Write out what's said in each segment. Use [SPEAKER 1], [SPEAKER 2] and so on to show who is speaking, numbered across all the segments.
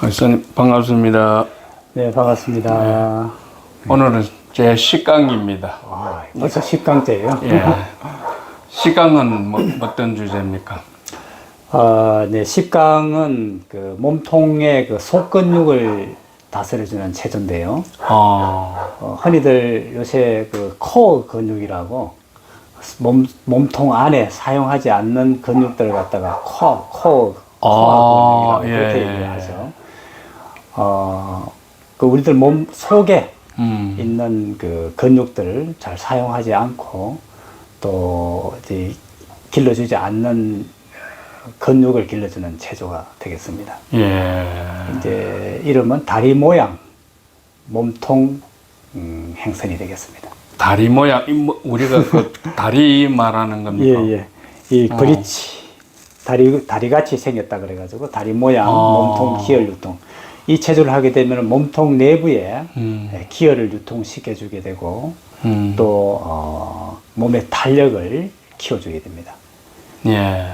[SPEAKER 1] 선생님 반갑습니다.
[SPEAKER 2] 네, 반갑습니다.
[SPEAKER 1] 오늘은 제 식강입니다.
[SPEAKER 2] 아, 벌써 10강째예요.
[SPEAKER 1] 예. 식강은 뭐, 어떤 주제입니까?
[SPEAKER 2] 아, 네, 10강은 그 몸통의 그 속근육을 다스려주는 체조인데요.
[SPEAKER 1] 어,
[SPEAKER 2] 어, 흔히들 요새 그 코어 근육이라고 몸, 몸통 안에 사용하지 않는 근육들을 갖다가 코어, 코어, 코어
[SPEAKER 1] 아,
[SPEAKER 2] 근육이라고 그렇게
[SPEAKER 1] 예, 예.
[SPEAKER 2] 얘기하죠. 어, 그 우리들 몸 속에
[SPEAKER 1] 음,
[SPEAKER 2] 있는 그 근육들을 잘 사용하지 않고 또 이제 길러주지 않는 근육을 길러주는 체조가 되겠습니다.
[SPEAKER 1] 예.
[SPEAKER 2] 이제 이름은 다리 모양 몸통 음, 행선이 되겠습니다.
[SPEAKER 1] 다리 모양, 이 뭐, 우리가 그 다리 말하는 겁니까?
[SPEAKER 2] 예 예. 이 브릿지 다리 다리 같이 생겼다 그래가지고 다리 모양
[SPEAKER 1] 아.
[SPEAKER 2] 몸통 기혈 유통 이 체조를 하게 되면 몸통 내부에
[SPEAKER 1] 음,
[SPEAKER 2] 예, 기혈을 유통시켜 주게 되고
[SPEAKER 1] 음,
[SPEAKER 2] 또 어, 몸의 탄력을 키워주게 됩니다.
[SPEAKER 1] 예.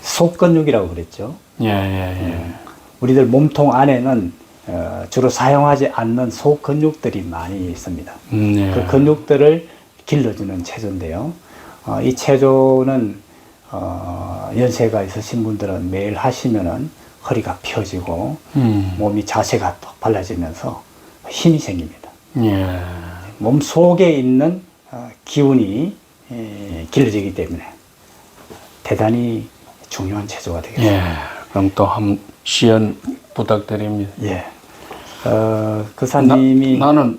[SPEAKER 2] 속근육이라고 그랬죠.
[SPEAKER 1] 예, 예, 예.
[SPEAKER 2] 우리들 몸통 안에는 어, 주로 사용하지 않는 속근육들이 많이 있습니다.
[SPEAKER 1] 음, 예.
[SPEAKER 2] 그 근육들을 길러주는 체조인데요. 어, 이 체조는 어, 연세가 있으신 분들은 매일 하시면은 허리가 펴지고
[SPEAKER 1] 음,
[SPEAKER 2] 몸이 자세가 또 발라지면서 힘이 생깁니다.
[SPEAKER 1] 예.
[SPEAKER 2] 몸 속에 있는 어, 기운이 에, 길러지기 때문에 대단히 중요한 체조가 되겠습니다.
[SPEAKER 1] 예. 그럼 또 한 시연 부탁드립니다.
[SPEAKER 2] 예. 어, 그사님이
[SPEAKER 1] 나, 는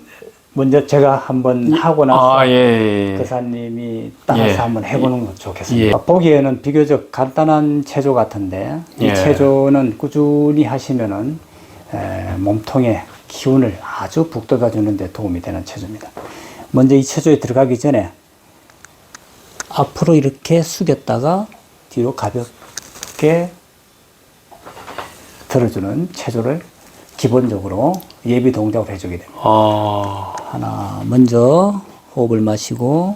[SPEAKER 2] 먼저 제가 한번 하고 나서
[SPEAKER 1] 아, 예, 예. 예.
[SPEAKER 2] 그사님이 따라서
[SPEAKER 1] 예.
[SPEAKER 2] 한번 해보는 건 좋겠습니다.
[SPEAKER 1] 예.
[SPEAKER 2] 보기에는 비교적 간단한 체조 같은데 이
[SPEAKER 1] 예.
[SPEAKER 2] 체조는 꾸준히 하시면은 에, 몸통의 기운을 아주 북돋아 주는데 도움이 되는 체조입니다. 먼저 이 체조에 들어가기 전에 앞으로 이렇게 숙였다가 뒤로 가볍게 들어주는 체조를 기본적으로 예비 동작으로 해주게 됩니다.
[SPEAKER 1] 아,
[SPEAKER 2] 하나 먼저 호흡을 마시고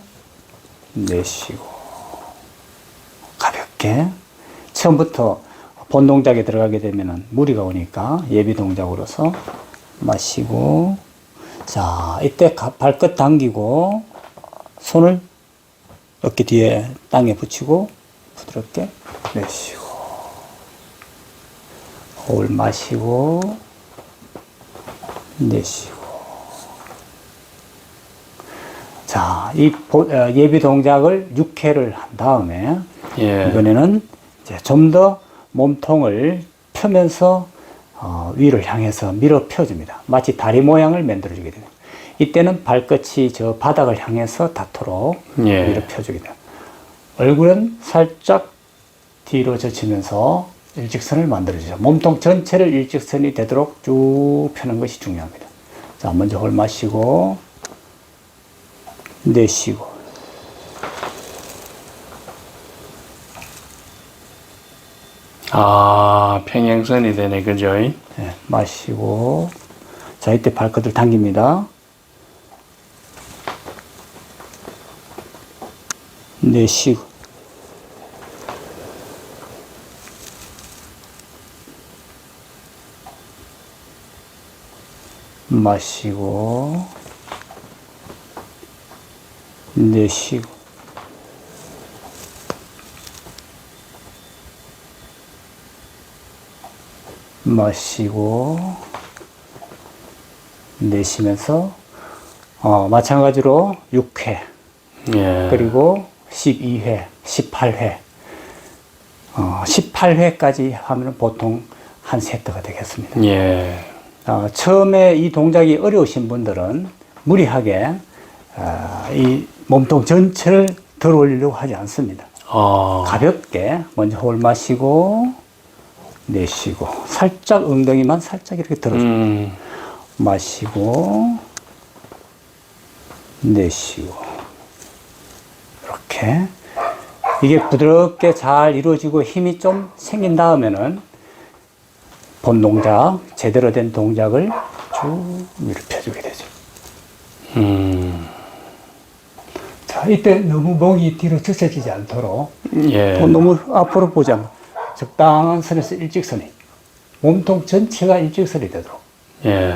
[SPEAKER 2] 내쉬고 가볍게 처음부터 본 동작에 들어가게 되면 무리가 오니까 예비 동작으로서 마시고 자 이때 가- 발끝 당기고 손을 어깨 뒤에 땅에 붙이고 부드럽게 내쉬고 호흡을 마시고 내쉬고 자, 이 보- 어, 예비 동작을 6회를 한 다음에
[SPEAKER 1] 예.
[SPEAKER 2] 이번에는 이제 좀 더 몸통을 펴면서 어, 위를 향해서 밀어 펴줍니다. 마치 다리 모양을 만들어 주게 됩니다. 이때는 발끝이 저 바닥을 향해서 닿도록
[SPEAKER 1] 예.
[SPEAKER 2] 밀어 펴주게 됩니다. 얼굴은 살짝 뒤로 젖히면서 일직선을 만들어주죠. 몸통 전체를 일직선이 되도록 쭉 펴는 것이 중요합니다. 자, 먼저 홀 마시고 내쉬고
[SPEAKER 1] 아, 평행선이 되네, 그죠?
[SPEAKER 2] 네, 마시고 자 이때 발끝을 당깁니다. 내쉬고 마시고 내쉬고 마시고 내쉬면서 어, 마찬가지로 6회
[SPEAKER 1] 예.
[SPEAKER 2] 그리고 12회, 18회 어, 18회까지 하면 보통 한 세트가 되겠습니다.
[SPEAKER 1] 예.
[SPEAKER 2] 어, 처음에 이 동작이 어려우신 분들은 무리하게 어, 이 몸통 전체를 들어 올리려고 하지 않습니다.
[SPEAKER 1] 아,
[SPEAKER 2] 가볍게 먼저 호흡 마시고 내쉬고 살짝 엉덩이만 살짝 이렇게 들어줘
[SPEAKER 1] 음,
[SPEAKER 2] 마시고 내쉬고 이렇게. 이게 부드럽게 잘 이루어지고 힘이 좀 생긴 다음에는 본 동작 제대로 된 동작을 쭉 위로 펴주게 되죠.
[SPEAKER 1] 음,
[SPEAKER 2] 자 이때 너무 목이 뒤로 젖혀지지 않도록
[SPEAKER 1] 예.
[SPEAKER 2] 또 너무 앞으로 보지 않고 적당한 선에서 일직선이 몸통 전체가 일직선이 되도록.
[SPEAKER 1] 예.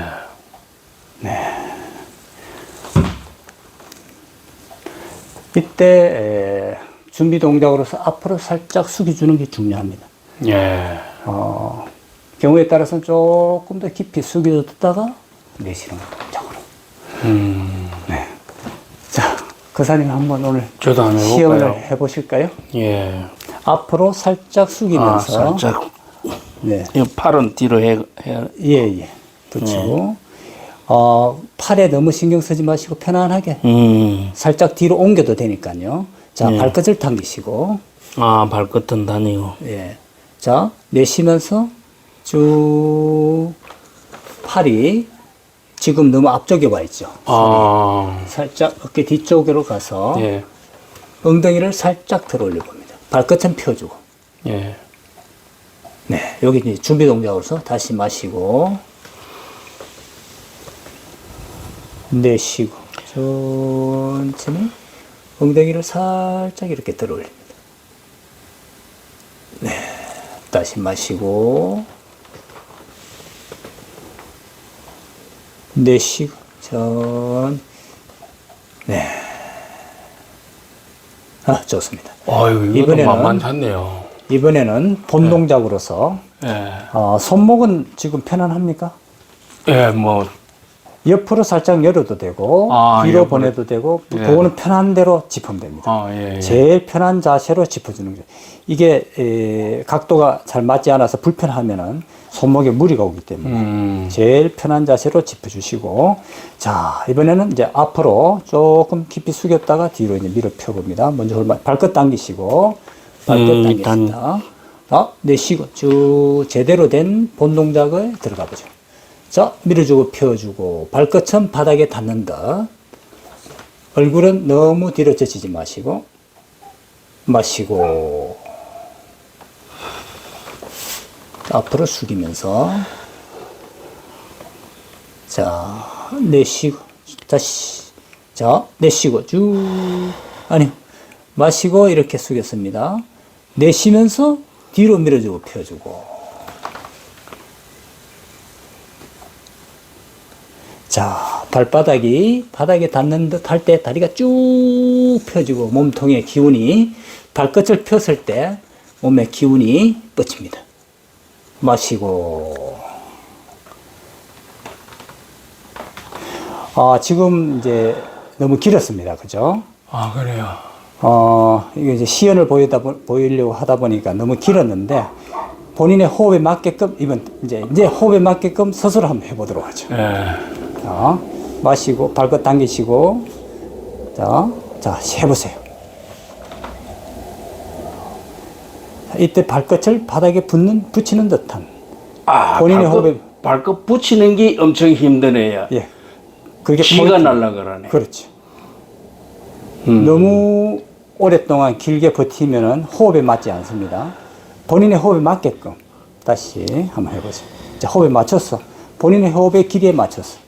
[SPEAKER 2] 이때 에, 준비 동작으로서 앞으로 살짝 숙여주는 게 중요합니다.
[SPEAKER 1] 예.
[SPEAKER 2] 어, 경우에 따라서는 조금 더 깊이 숙여뒀다가 내쉬는 동작으로.
[SPEAKER 1] 음.
[SPEAKER 2] 자, 그사님 한번 오늘 시험을? 해보실까요?
[SPEAKER 1] 예.
[SPEAKER 2] 앞으로 살짝
[SPEAKER 1] 아,
[SPEAKER 2] 숙이면서
[SPEAKER 1] 살짝.
[SPEAKER 2] 네,
[SPEAKER 1] 이 팔은 뒤로 해, 해.
[SPEAKER 2] 예, 예, 붙이고 어, 팔에 너무 신경 쓰지 마시고 편안하게
[SPEAKER 1] 음.
[SPEAKER 2] 살짝 뒤로 옮겨도 되니까요. 자,
[SPEAKER 1] 예.
[SPEAKER 2] 발끝을 당기시고
[SPEAKER 1] 아, 발끝은 다니고.
[SPEAKER 2] 예. 자, 내쉬면서 쭉 팔이 지금 너무 앞쪽에 와 있죠.
[SPEAKER 1] 아.
[SPEAKER 2] 살짝 어깨 뒤쪽으로 가서
[SPEAKER 1] 예.
[SPEAKER 2] 엉덩이를 살짝 들어 올려 봅니다. 발끝은 펴주고.
[SPEAKER 1] 예.
[SPEAKER 2] 네, 여기 이제 준비 동작으로서 다시 마시고 내쉬고 천천히 엉덩이를 살짝 이렇게 들어 올립니다. 네, 다시 마시고 내쉬고 천 네. 아, 좋습니다.
[SPEAKER 1] 아유,
[SPEAKER 2] 이번에는-
[SPEAKER 1] 만만찮네요.
[SPEAKER 2] 이번에는 본 동작으로서
[SPEAKER 1] 예.
[SPEAKER 2] 어, 손목은 지금 편안합니까?
[SPEAKER 1] 예, 뭐,
[SPEAKER 2] 옆으로 살짝 열어도 되고
[SPEAKER 1] 아,
[SPEAKER 2] 뒤로
[SPEAKER 1] 옆으로.
[SPEAKER 2] 보내도 되고
[SPEAKER 1] 예.
[SPEAKER 2] 그거는 편한 대로 짚으면 됩니다.
[SPEAKER 1] 아, 예, 예.
[SPEAKER 2] 제일 편한 자세로 짚어주는 거죠. 이게 에, 각도가 잘 맞지 않아서 불편하면은 손목에 무리가 오기 때문에
[SPEAKER 1] 음.
[SPEAKER 2] 제일 편한 자세로 짚어주시고 자 이번에는 이제 앞으로 조금 깊이 숙였다가 뒤로 이제 밀어 펴봅니다. 먼저 발끝 당기시고 발끝
[SPEAKER 1] 음,
[SPEAKER 2] 당겼습니다. 자 내쉬고 쭉 제대로 된 본 동작에 들어가 보죠. 자 밀어주고 펴주고 발끝은 바닥에 닿는다. 얼굴은 너무 뒤로 젖히지 마시고 마시고. 앞으로 숙이면서. 자 내쉬고. 다시 자 내쉬고. 쭉. 아니 마시고 이렇게 숙였습니다. 내쉬면서 뒤로 밀어주고 펴주고 자 발바닥이 바닥에 닿는 듯 할 때 다리가 쭉 펴지고 몸통의 기운이 발끝을 폈을 때 몸의 기운이 뻗칩니다 마시고 아, 지금 이제 너무 길었습니다. 그죠?
[SPEAKER 1] 아, 그래요.
[SPEAKER 2] 어, 이게 이제 시연을 보이다, 보- 보이려고 하다 보니까 너무 길었는데 본인의 호흡에 맞게끔 이번 이제 이제 호흡에 맞게끔 스스로 한번 해보도록 하죠.
[SPEAKER 1] 예.
[SPEAKER 2] 자, 마시고 발끝 당기시고 자, 자 해보세요. 자, 이때 발끝을 바닥에 붙는 붙이는 듯한
[SPEAKER 1] 아,
[SPEAKER 2] 본인의
[SPEAKER 1] 발끝,
[SPEAKER 2] 호흡에-
[SPEAKER 1] 발끝 붙이는 게 엄청 힘드네요.
[SPEAKER 2] 예, 그게
[SPEAKER 1] 쥐가
[SPEAKER 2] 포인트.
[SPEAKER 1] 날라 그러네.
[SPEAKER 2] 그렇지.
[SPEAKER 1] 음.
[SPEAKER 2] 너무 오랫동안 길게 버티면은 호흡에 맞지 않습니다. 본인의 호흡에 맞게끔 다시 한번 해보세요. 자, 호흡에 맞췄어. 본인의 호흡의 길이에 맞췄어.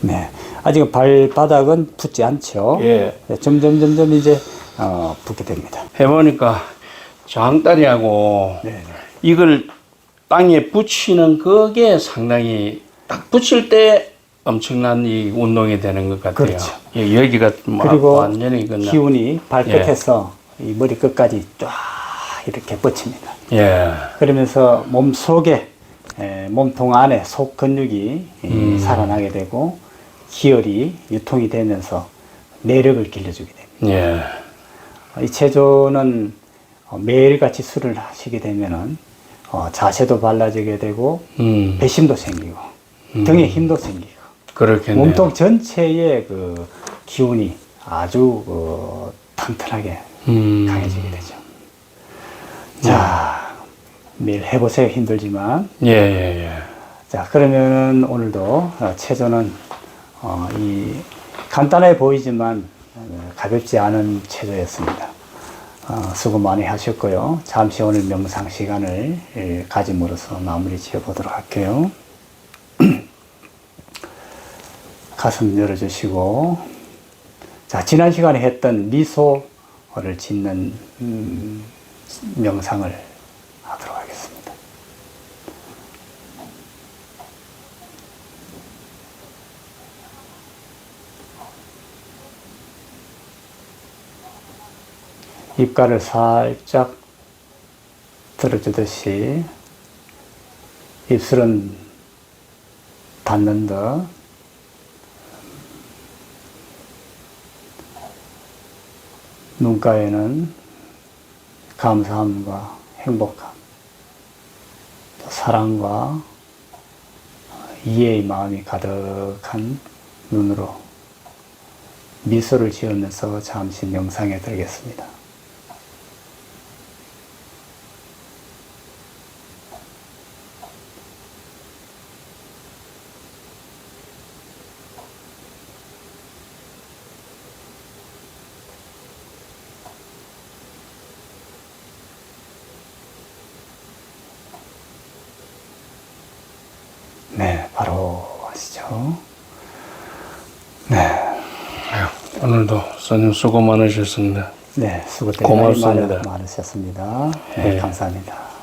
[SPEAKER 2] 네. 아직 발바닥은 붙지 않죠.
[SPEAKER 1] 예.
[SPEAKER 2] 네, 점점, 점점 이제, 어, 붙게 됩니다.
[SPEAKER 1] 해보니까 장다리하고
[SPEAKER 2] 네.
[SPEAKER 1] 이걸 땅에 붙이는 그게 상당히 딱 붙일 때 엄청난 이 운동이 되는 것 같아요.
[SPEAKER 2] 그렇죠.
[SPEAKER 1] 예, 여기가 뭐
[SPEAKER 2] 그리고
[SPEAKER 1] 완전히 그냥
[SPEAKER 2] 기운이 발끝에서 이 머리 끝까지 쫙 이렇게 뻗칩니다.
[SPEAKER 1] 예.
[SPEAKER 2] 그러면서 몸 속에 에, 몸통 안에 속 근육이 이, 살아나게 되고 기혈이 유통이 되면서 내력을 길러주게 됩니다.
[SPEAKER 1] 예.
[SPEAKER 2] 이 체조는 어, 매일같이 술을 하시게 되면은 어, 자세도 발라지게 되고
[SPEAKER 1] 음.
[SPEAKER 2] 배심도 생기고 등에 힘도 생기고
[SPEAKER 1] 그렇겠네요.
[SPEAKER 2] 몸통 전체의 그 기운이 아주 어, 튼튼하게
[SPEAKER 1] 음.
[SPEAKER 2] 강해지게 되죠. 자, 매일 해보세요. 힘들지만.
[SPEAKER 1] 예, 예, 예.
[SPEAKER 2] 자, 그러면은 오늘도 어, 체조는 어, 이 간단해 보이지만 어, 가볍지 않은 체조였습니다. 어, 수고 많이 하셨고요. 잠시 오늘 명상 시간을 예, 가짐으로써 마무리 지어 보도록 할게요. 가슴 열어주시고, 자, 지난 시간에 했던 미소 미소를 짓는 음, 명상을 하도록 하겠습니다. 입가를 살짝 들어주듯이 입술은 닿는 듯 눈가에는 감사함과 행복함, 또 사랑과 이해의 마음이 가득한 눈으로 미소를 지으면서 잠시 명상에 들겠습니다. 네, 바로 하시죠. 네,
[SPEAKER 1] 오늘도 선생님 수고 많으셨습니다.
[SPEAKER 2] 네, 수고
[SPEAKER 1] 고맙습니다.
[SPEAKER 2] 많으셨습니다. 네,
[SPEAKER 1] 네.
[SPEAKER 2] 감사합니다.